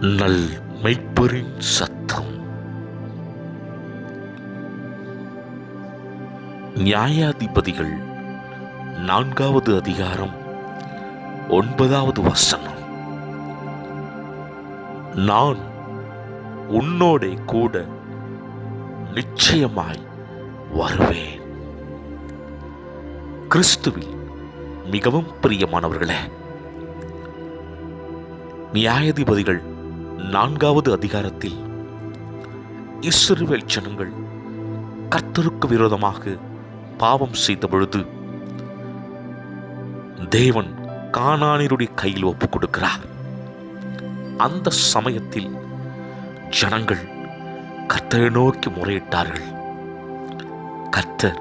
நல் மெய்ப்பொரின் சத்தம். நியாயாதிபதிகள் நான்காவது அதிகாரம் ஒன்பதாவது வசனம். நான் உன்னோடே கூட நிச்சயமாய் வருவேன். கிறிஸ்துவில் மிகவும் பிரியமானவர்களே நியாயாதிபதிகள் நான்காவது அதிகாரத்தில் இஸ்ரவேல் ஜனங்கள் கர்த்தருக்கு விரோதமாக பாவம் செய்த பொழுது தேவன் கானானியருடைய கையில் ஒப்பு கொடுக்கிறார் அந்த சமயத்தில் ஜனங்கள் கர்த்தரை நோக்கி முறையிட்டார்கள். கர்த்தர்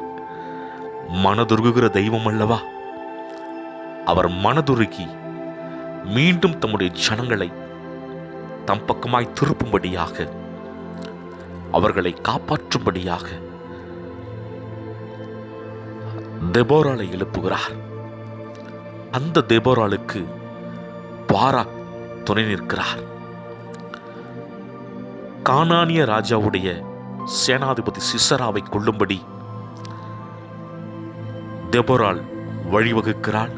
மனதுருகுகிற தெய்வம் அல்லவா? அவர் மனதுருகி மீண்டும் தம்முடைய ஜனங்களை தம் பக்கமாய் திருப்பும்படியாக அவர்களை காப்பாற்றும்படியாக தெபோராலை எழுப்புகிறார். அந்த தெபோராளுக்கு பாராக் துணை நிற்கிறார். கானானிய ராஜாவுடைய சேனாதிபதி சிசராவை கொள்ளும்படி தெபோரால் வழிவகுக்கிறாள்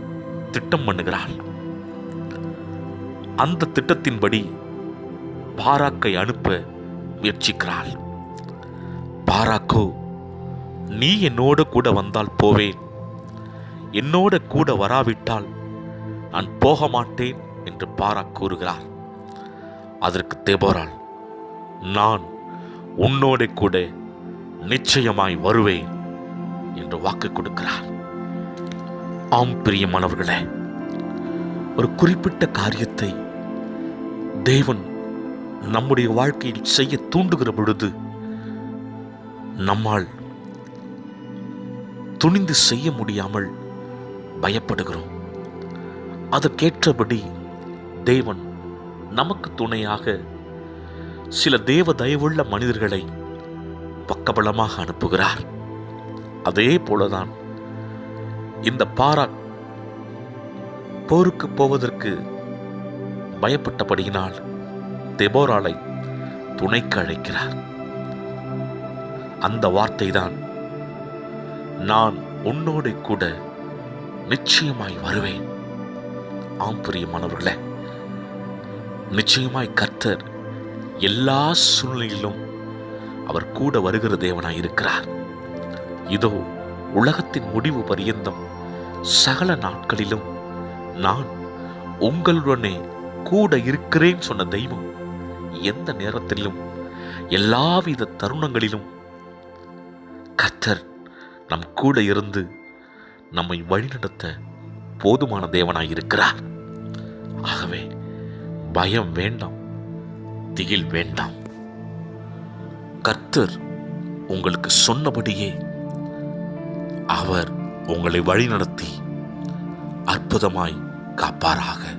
திட்டம் பண்ணுகிறாள். அந்த திட்டத்தின்படி பாராக்கை அனுப்ப முயற்சிக்கிறாள். பாராக்கோ நீ என்னோட கூட வந்தால் போவேன். என்னோட கூட வராவிட்டால் நான் போக மாட்டேன் என்று பாரா கூறுகிறார். அதற்கு தேபோரால் நான் உன்னோட கூட நிச்சயமாய் வருவேன் என்று வாக்கு கொடுக்கிறார். ஆம் பிரியமானவர்களே ஒரு குறிப்பிட்ட காரியத்தை தேவன் நம்முடைய வாழ்க்கையில் செய்ய தூண்டுகிற பொழுது நம்மால் துணிந்து செய்ய முடியாமல் பயப்படுகிறோம். அதற்கேற்றபடி தேவன் நமக்கு துணையாக சில தேவ தயவுள்ள மனிதர்களை பக்கபலமாக அனுப்புகிறார். அதே போலதான் இந்த பாரா போருக்கு போவதற்கு பயப்பட்டபடியினால் தெபோராலை துணைக்கு அழைக்கிறார். அந்த வார்த்தைதான் நான் உன்னோடு கூட நிச்சயமாய் வருவேன். ஆம் பிரியமானவர்களே நிச்சயமாய் கர்த்தர் எல்லா சூழ்நிலையிலும் அவர் கூட வருகிற தேவனாய் இருக்கிறார். இதோ உலகத்தின் முடிவு பரியந்தம் சகல நாட்களிலும் நான் உங்களுடனே கூட இருக்கிறேன் சொன்ன தெய்வம் எந்த நேரத்திலும் எல்லாவித தருணங்களிலும் கர்த்தர் நம் கூட இருந்து நம்மை வழிநடத்த போதுமான தேவனாய் இருக்கிறார் ஆகவே பயம் வேண்டாம் திகில் வேண்டாம். கர்த்தர் உங்களுக்கு சொன்னபடியே அவர் உங்களை வழிநடத்தி அற்புதமாய் காப்பாராக.